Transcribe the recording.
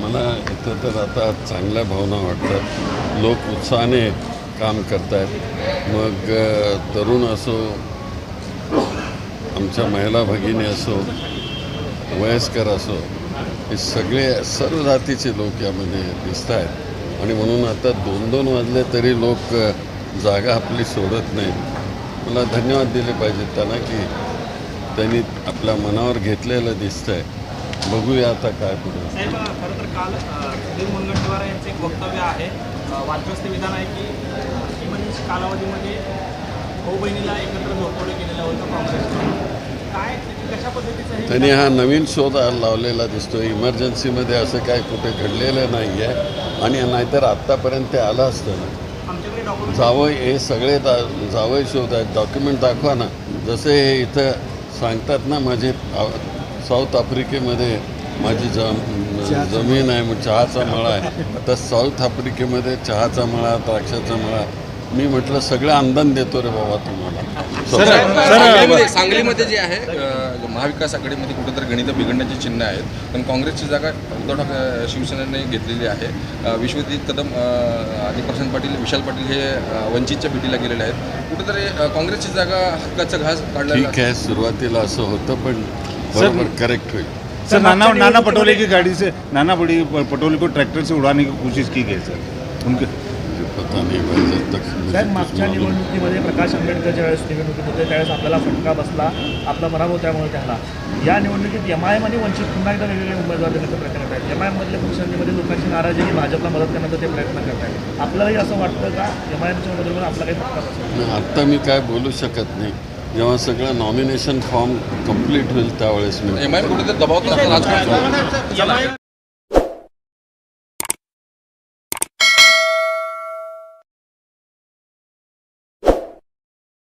मला इथं तर आता चांगल्या भावना वाटतात. लोक उत्साहाने काम करत आहेत मग तरुण असो आमच्या महिला भगिनी असो वयस्कर असो हे सगळे सर्व जातीचे लोक यामध्ये दिसत आहेत आणि म्हणून आता दोन दोन वाजले तरी लोक जागा आपली सोडत नाहीत. मला धन्यवाद दिले पाहिजेत त्यांना की त्यांनी आपल्या मनावर घेतलेलं दिसतं आहे बघूया आता काय पुढे. साहेब खरं तर काल सुधीर मुनगंटीवार यांचं एक वक्तव्य आहे. वादग्रस्त विधान आहे की इमर्जन्सी कालावधीमध्ये भाऊ बहिणीला एकत्र झोपवलं गेलेलं होतं काँग्रेसनं काय कशा पद्धतीचं त्यांनी हा नवीन शोध लावलेला दिसतो इमर्जन्सीमध्ये असं काय कुठे घडलेलं नाही आहे आणि नाहीतर आत्तापर्यंत ते आलं असतं ना. जावई हे सगळे दा जावई शोध आहेत. डॉक्युमेंट दाखवा ना. जसे हे इथं सांगतात ना माझे आ- साऊथ आफ्रिकेमध्ये माझी जम जमीन आहे मग चहाचा मळा आहे. आता साऊथ आफ्रिकेमध्ये चहाचा मळा द्राक्षाचा मळा मी म्हटलं सगळं अंदन देतो रे बाबा तुम्हाला. सांगलीमध्ये जे आहे महाविकास आघाडीमध्ये कुठेतरी गणित बिघडण्याची चिन्ह आहेत. पण काँग्रेसची जागा उद्धव ठाकरे शिवसेनेने घेतलेली आहे. विश्वजित कदम आणि प्रशांत पाटील विशाल पाटील हे वंचितच्या भेटीला गेलेले आहेत. कुठेतरी काँग्रेसची जागा हक्काचा घास काढलेला ठीक आहे सुरुवातीला असं होतं पण बरोबर करेक्ट होईल. सर नाना नाना पटोले की गाड़ी से नाना बड़ी पटोले को ट्रैक्टर से उड़ाने की कोशिश की गई सर. उनके पता नहीं भाई जब तक साहेब मागच्या निवडणुकीमध्ये प्रकाश आंबेडकर ज्यावेळेस निवडणुकीत होते त्यावेळेस आपल्याला फटका बसला. आपला पराभव त्यामुळे त्यांना या निवडणुकीत एम आय एम आणि वंचित पुन्हा एकदा वेगवेगळे उमेदवार देण्याचा प्रयत्न करत आहेत एम आय एममधल्या पक्षांमध्ये लोकांची नाराजी की भाजपला मदत करण्याचा ते प्रयत्न करत आहेत आपल्यालाही असं वाटतं का? एम आय एमच्या उमेदवारावर आपला काही फटका बसेल? आत्ता मी काय बोलू शकत नाही. जेव्हा सगळं नॉमिनेशन फॉर्म कंप्लीट होईल त्यावेळेस मी एम आय कुठेतरी दबाव राजकारण